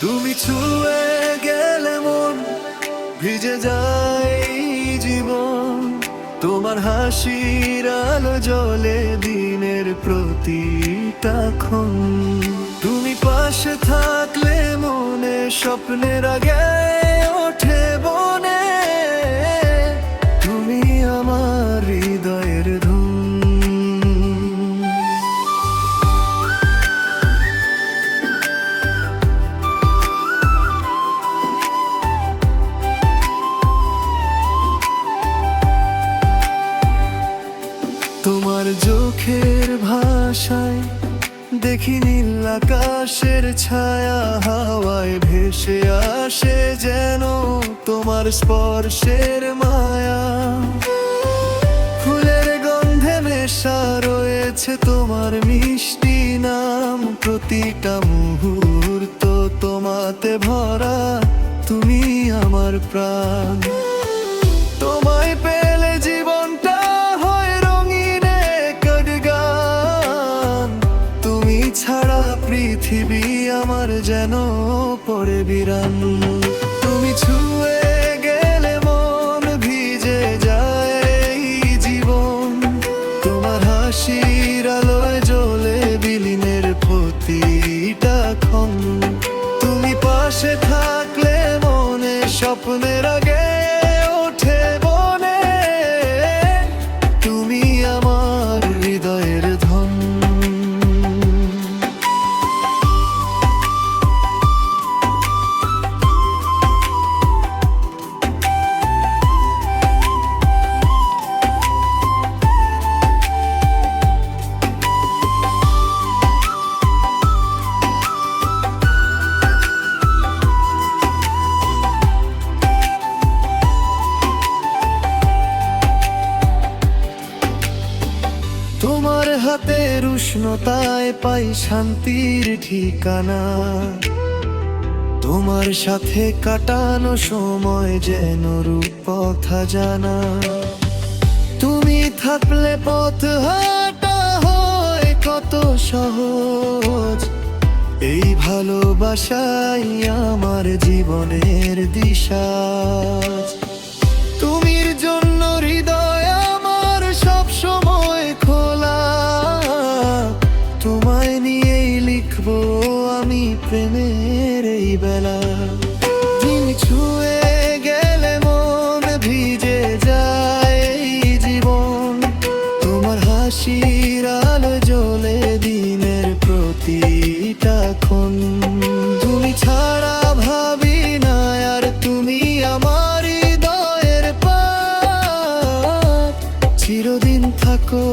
তুমি ছুঁয়ে গেলে মন ভিজে যায় জীবন। তোমার হাসির আলো জলে দিনের প্রতিটা তুমি পাশে থাকলে মনে স্বপ্নের আগে চোখের ভাষায় দেখি নীল আকাশের ছায়া, হাওয়ায় ভেসে আসে যেন তোমার স্পর্শের মায়া। ফুলের গন্ধে মেশা রয়েছে তোমার মিষ্টি নাম। প্রতিটা মুহূর্ত তোমাতে ভরা, তুমি আমার প্রাণ। পৃথিবী আমার যেন পড়ে বিরান তুমি ছুঁয়ে গেলে মন ভিজে যায় জীবন। তোমার হাসির আলোয় জ্বলে বিলীনের প্রতিটা ক্ষণ। তুমি পাশে থাকলে মনে স্বপ্নের আগে তোমার হাতের উষ্ণতায় পাই শান্তির ঠিকানা। তোমার সাথে কাটানো সময় যেন রূপথা জানা। তুমি থাকলে পথ হাঁটা হয় কত সহজ। এই ভালোবাসাই আমার জীবনের দিশা। প্রেমের এই বেলা। দিন ছুঁয়ে গেলে মন ভিজে যায় জীবন। তোমার হাসির আলো জ্বলে দিনের প্রতিটা ক্ষণ। তুমি ছাড়া ভাবি না আর তুমি আমার হৃদয়ের পার চিরদিন থাকো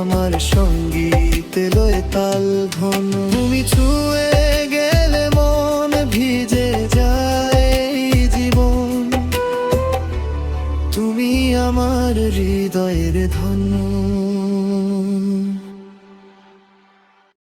আমার সঙ্গীতে লয়ে তাল ধন। তুমি ছুঁয়ে তুমি আমার হৃদয়ের ধন